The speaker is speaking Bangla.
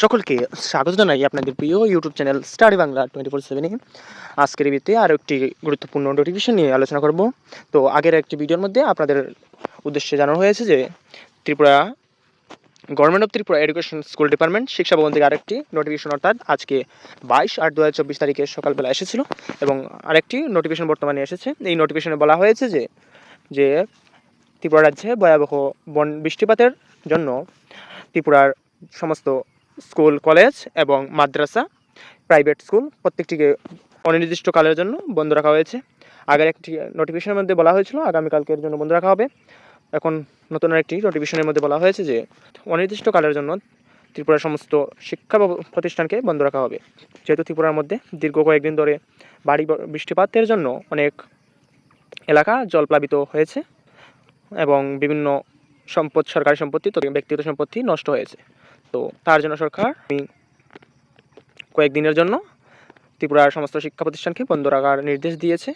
সকলকে স্বাগত জানাই আপনাদের প্রিয় YouTube channel study Bangla twenty four সেভেনে আজকের ভিত্তিতে আরও একটি গুরুত্বপূর্ণ নোটিফিকেশন নিয়ে আলোচনা করব। তো আগের একটি ভিডিওর মধ্যে আপনাদের উদ্দেশ্যে জানানো হয়েছে যে, Tripura government of Tripura education school department শিক্ষা ভবন থেকে আরেকটি নোটিফিকেশন অর্থাৎ আজকে বাইশ আট দু হাজার চব্বিশ তারিখে সকালবেলা এসেছিল এবং আরেকটি নোটিফিকেশন বর্তমানে এসেছে। এই নোটিফিকেশনে বলা হয়েছে যে যে ত্রিপুরা রাজ্যে ভয়াবহ বন বৃষ্টিপাতের জন্য ত্রিপুরার সমস্ত স্কুল, কলেজ এবং মাদ্রাসা, প্রাইভেট স্কুল প্রত্যেকটিকে অনির্দিষ্টকালের জন্য বন্ধ রাখা হয়েছে। আগের একটি নোটিফিকেশনের মধ্যে বলা হয়েছিল, আগামীকালকের জন্য বন্ধ রাখা হবে। এখন নতুন একটি নোটিফিকেশনের মধ্যে বলা হয়েছে যে অনির্দিষ্টকালের জন্য ত্রিপুরার সমস্ত শিক্ষা প্রতিষ্ঠানকে বন্ধ রাখা হবে। যেহেতু ত্রিপুরার মধ্যে দীর্ঘ কয়েকদিন ধরে বাড়ি বৃষ্টিপাতের জন্য অনেক এলাকা জলপ্লাবিত হয়েছে এবং বিভিন্ন সম্পদ, সরকারি সম্পত্তি, তো ব্যক্তিগত সম্পত্তি নষ্ট হয়েছে। তো তার জন্য সরকার, আমি কয়েকদিনের জন্য ত্রিপুরার সমস্ত শিক্ষা প্রতিষ্ঠানকে বন্ধ রাখার নির্দেশ দিয়েছে।